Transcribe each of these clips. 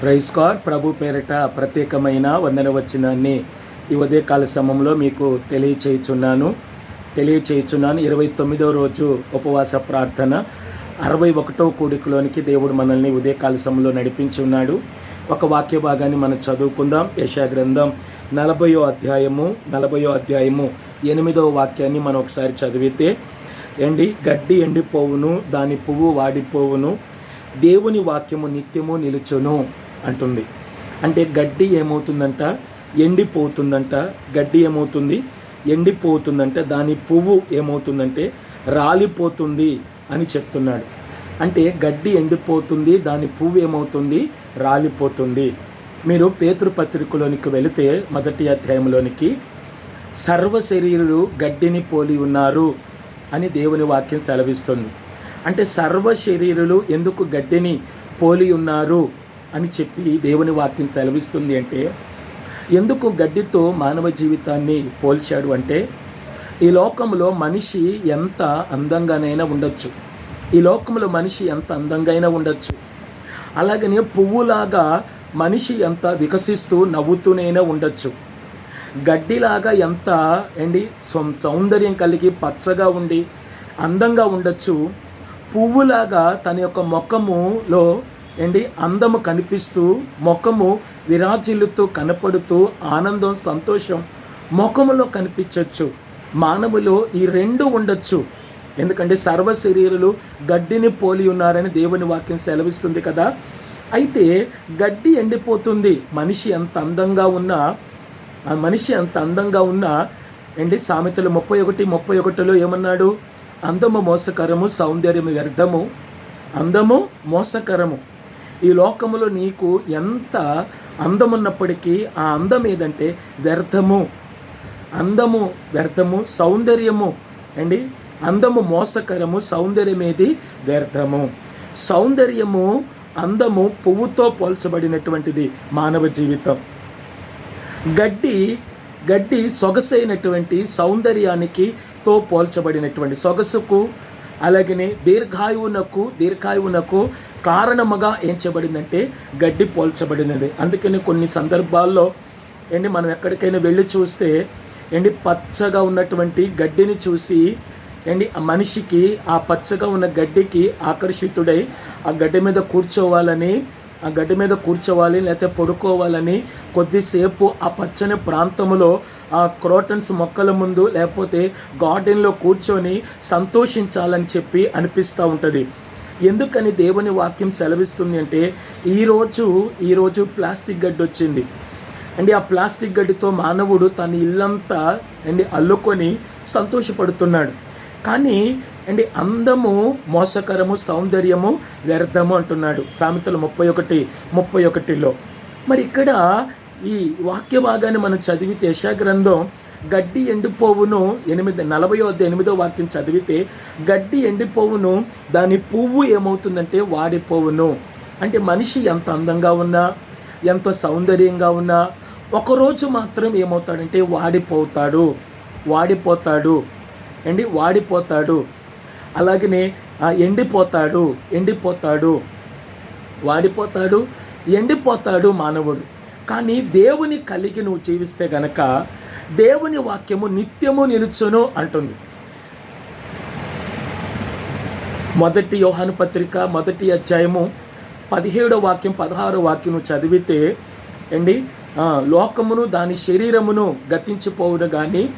Price card ప్రభు పేరిట ప్రత్యేకమైన వందన వచ్చినాన్ని ఈ ఉదయకాల సమయంలో మీకు తెలియచేయుచున్నాను. తెలియచేయుచున్నాను. ఇరవై తొమ్మిదవ రోజు ఉపవాస ప్రార్థన. అరవై ఒకటో కూడికలోనికి దేవుడు మనల్ని ఉదయకాల సమయంలో నడిపించి ఉన్నాడు ఒక వాక్య భాగాన్ని మనం చదువుకుందాం. యశా గ్రంథం నలభయో అధ్యాయము నలభయో అధ్యాయము ఎనిమిదవ వాక్యాన్ని మనం ఒకసారి చదివితే ఎండి గడ్డి ఎండిపోవును దాని పువ్వు వాడిపోవును దేవుని వాక్యము నిత్యము నిలుచును. అంటుంది. అంటే గడ్డి ఏమవుతుందంట? ఎండిపోతుందంట. గడ్డి ఏమవుతుంది? ఎండిపోతుందంటే. దాని పువ్వు ఏమవుతుందంటే రాలిపోతుంది అని చెప్తున్నాడు. అంటే గడ్డి ఎండిపోతుంది దాని పువ్వు ఏమవుతుంది? రాలిపోతుంది. మీరు పేతృపత్రికలోనికి వెళితే మొదటి అధ్యాయంలోనికి సర్వ శరీరులు గడ్డిని పోలి ఉన్నారు అని దేవుని వాక్యం సెలవిస్తుంది. అంటే సర్వ శరీరులు ఎందుకు గడ్డిని పోలి ఉన్నారు? అని చెప్పి దేవుని వాక్యం సెలవిస్తుంది అంటే ఎందుకు గడ్డితో మానవ జీవితాన్ని పోల్చాడు అంటే ఈ లోకంలో మనిషి ఎంత అందంగానైనా ఉండొచ్చు. ఈ లోకంలో మనిషి ఎంత అందంగా ఉండొచ్చు. అలాగనే పువ్వులాగా మనిషి ఎంత వికసిస్తూ నవ్వుతూనైనా ఉండొచ్చు. గడ్డిలాగా ఎంత ఏంటి సౌందర్యం కలిగి పచ్చగా ఉండి అందంగా ఉండొచ్చు. పువ్వులాగా తన యొక్క ముఖములో ఏంటి? అందము కనిపిస్తూ ముఖము విరాజిల్లుతూ కనపడుతూ ఆనందం సంతోషం ముఖములో కనిపించవచ్చు మానవులో ఈ రెండు ఉండొచ్చు. ఎందుకంటే సర్వ శరీరులు గడ్డిని పోలి ఉన్నారని దేవుని వాక్యం సెలవిస్తుంది కదా. అయితే గడ్డి ఎండిపోతుంది. మనిషి ఎంత అందంగా ఉన్నా ఆ మనిషి అంత అందంగా ఉన్నా ఏంటి? సామెతలు ముప్పై ఒకటి ముప్పై ఒకటిలో ఏమన్నాడు? అందము మోసకరము సౌందర్యము వ్యర్థము. అందము మోసకరము. ఈ లోకములో నీకు ఎంత అందమున్నప్పటికీ ఆ అందం ఏదంటే వ్యర్థము. అందము వ్యర్థము సౌందర్యము. అండి అందము మోసకరము సౌందర్యమేది వ్యర్థము. సౌందర్యము అందము పువ్వుతో పోల్చబడినటువంటిది మానవ జీవితం. గడ్డి గడ్డి సొగసైనటువంటి సౌందర్యానికి తో పోల్చబడినటువంటి సొగసుకు అలాగనే దీర్ఘాయువునకు దీర్ఘాయువునకు కారణముగా ఏం చేయబడిందంటే గడ్డి పోల్చబడినది. అందుకని కొన్ని సందర్భాల్లో ఏంటి మనం ఎక్కడికైనా వెళ్ళి చూస్తే ఏంటి పచ్చగా ఉన్నటువంటి గడ్డిని చూసి ఏంటి ఆ మనిషికి ఆ పచ్చగా ఉన్న గడ్డికి ఆకర్షితుడై ఆ గడ్డి మీద కూర్చోవాలని ఆ గడ్డి మీద కూర్చోవాలి లేకపోతే పడుకోవాలని కొద్దిసేపు ఆ పచ్చని ప్రాంతంలో ఆ క్రోటన్స్ మొక్కల ముందు లేకపోతే గార్డెన్లో కూర్చొని సంతోషించాలని చెప్పి అనిపిస్తూ ఉంటుంది. ఎందుకని దేవుని వాక్యం సెలవిస్తుంది అంటే ఈరోజు ఈరోజు ప్లాస్టిక్ గడ్డి వచ్చింది. అండి ఆ ప్లాస్టిక్ గడ్డితో మానవుడు తన ఇల్లంతా అండి అల్లుకొని సంతోషపడుతున్నాడు. కానీ అండి అందము మోసకరము సౌందర్యము వ్యర్థము అంటున్నాడు. సామెతలు ముప్పై ఒకటి ముప్పై ఒకటిలో. మరి ఇక్కడ ఈ వాక్య భాగాన్ని మనం చదివితే యశా గ్రంథం గడ్డి ఎండిపోవును ఎనిమిది నలభై వద్ద ఎనిమిదో వాక్యం చదివితే గడ్డి ఎండిపోవును దాని పువ్వు ఏమవుతుందంటే వాడిపోవును. అంటే మనిషి ఎంత అందంగా ఉన్నా ఎంత సౌందర్యంగా ఉన్నా ఒకరోజు మాత్రం ఏమవుతాడంటే వాడిపోతాడు వాడిపోతాడు. అండి వాడిపోతాడు. అలాగనే ఆ, ఎండిపోతాడు ఎండిపోతాడు. వాడిపోతాడు ఎండిపోతాడు మానవుడు. కానీ దేవుని కలిగి నువ్వు జీవిస్తే గనక దేవుని వాక్యము నిత్యము నిలుచును అంటుంది. మొదటి యోహాను పత్రిక మొదటి అధ్యాయము పదిహేడో వాక్యం పదహారో వాక్యం చదివితే అండి లోకమును దాని శరీరమును గతించిపోవును కానీ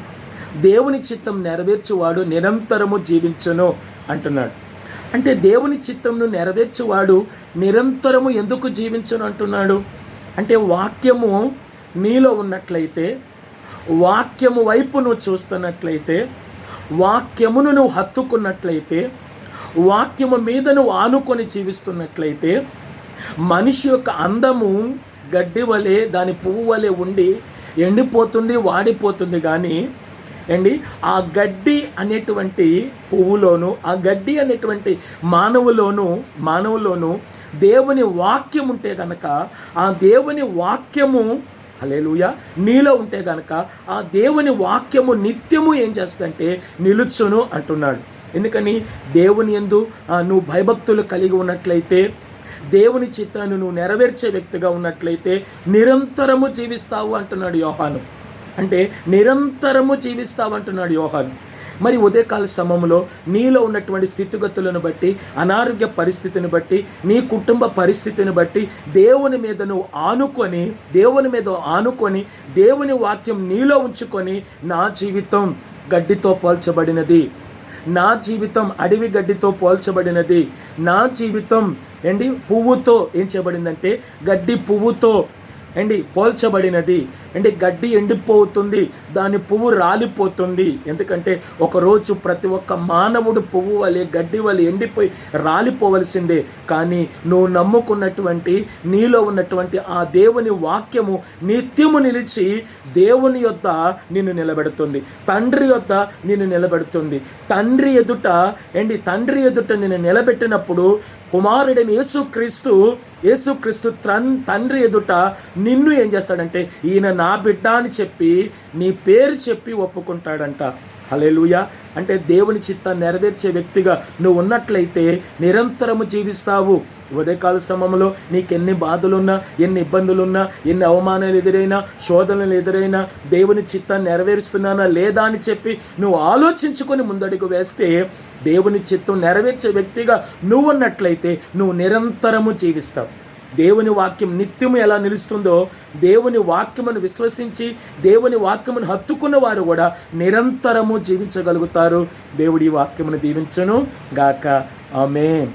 దేవుని చిత్తం నెరవేర్చువాడు నిరంతరము జీవించను అంటున్నాడు. అంటే దేవుని చిత్తంను నెరవేర్చువాడు నిరంతరము ఎందుకు జీవించను అంటున్నాడు? అంటే వాక్యము నీలో ఉన్నట్లయితే వాక్యము వైపు నువ్వు చూస్తున్నట్లయితే వాక్యమును నువ్వు హత్తుకున్నట్లయితే వాక్యము మీద నువ్వు ఆనుకొని జీవిస్తున్నట్లయితే మనిషి యొక్క అందము గడ్డి వలె దాని పువ్వు వలె ఉండి ఎండిపోతుంది వాడిపోతుంది కానీ ఏండి ఆ గడ్డి అనేటువంటి పువ్వులోను ఆ గడ్డి అనేటువంటి మానవులోను మానవులోను దేవుని వాక్యం ఉంటే కనుక ఆ దేవుని వాక్యము హలేలుయ నీలో ఉంటే కనుక ఆ దేవుని వాక్యము నిత్యము ఏం చేస్తుందంటే నిలుచును అంటున్నాడు. ఎందుకని? దేవుని ఎందు నువ్వు భయభక్తులు కలిగి ఉన్నట్లయితే దేవుని చిత్తాన్ని నువ్వు నెరవేర్చే వ్యక్తిగా ఉన్నట్లయితే నిరంతరము జీవిస్తావు అంటున్నాడు యోహాను. అంటే నిరంతరము జీవిస్తావు అంటున్నాడు యోహాను. మరి ఉదయకాల సమయంలో నీలో ఉన్నటువంటి స్థితిగతులను బట్టి అనారోగ్య పరిస్థితిని బట్టి నీ కుటుంబ పరిస్థితిని బట్టి దేవుని మీద నువ్వు ఆనుకొని దేవుని మీద ఆనుకొని దేవుని వాక్యం నీలో ఉంచుకొని నా జీవితం గడ్డితో పోల్చబడినది. నా జీవితం అడవి గడ్డితో పోల్చబడినది. నా జీవితం ఏంటి? పువ్వుతో ఏం చేయబడిందంటే గడ్డి పువ్వుతో అండి పోల్చబడినది. అంటే గడ్డి ఎండిపోతుంది దాని పువ్వు రాలిపోతుంది. ఎందుకంటే ఒకరోజు ప్రతి ఒక్క మానవుడు పువ్వు వలె గడ్డి వలె ఎండిపోయి రాలిపోవలసిందే. కానీ నువ్వు నమ్ముకున్నటువంటి నీలో ఉన్నటువంటి ఆ దేవుని వాక్యము నిత్యము నిలిచి దేవుని యొద్ద నిన్ను నిలబెడుతుంది. తండ్రి యొద్ద నిన్ను నిలబెడుతుంది. తండ్రి ఎదుట ఏంటి? తండ్రి ఎదుట నిన్ను నిలబెట్టినప్పుడు కుమారుడైన యేసుక్రీస్తు యేసుక్రీస్తు త్రన్ తండ్రి ఎదుట నిన్ను ఏం చేస్తాడంటే ఈయన నా బిడ్డ అని చెప్పి నీ పేరు చెప్పి ఒప్పుకుంటాడంట. హలేలుయ అంటే దేవుని చిత్తాన్ని నెరవేర్చే వ్యక్తిగా నువ్వు ఉన్నట్లయితే నిరంతరము జీవిస్తావు. ఉదయకాల సమయంలో నీకు ఎన్ని బాధలున్నా ఎన్ని ఇబ్బందులున్నా ఎన్ని అవమానాలు ఎదురైనా శోధనలు ఎదురైనా దేవుని చిత్తాన్ని నెరవేరుస్తున్నానా లేదా అని చెప్పి నువ్వు ఆలోచించుకొని ముందడుగు వేస్తే దేవుని చిత్తం నెరవేర్చే వ్యక్తిగా నువ్వు ఉన్నట్లయితే నువ్వు నిరంతరము జీవిస్తావు. దేవుని వాక్యం నిత్యము ఎలా నిలుస్తుందో దేవుని వాక్యమును విశ్వసించి దేవుని వాక్యమును హత్తుకున్న వారు కూడా నిరంతరము జీవించగలుగుతారు. దేవుడి వాక్యమును దీవించను గాక. ఆమె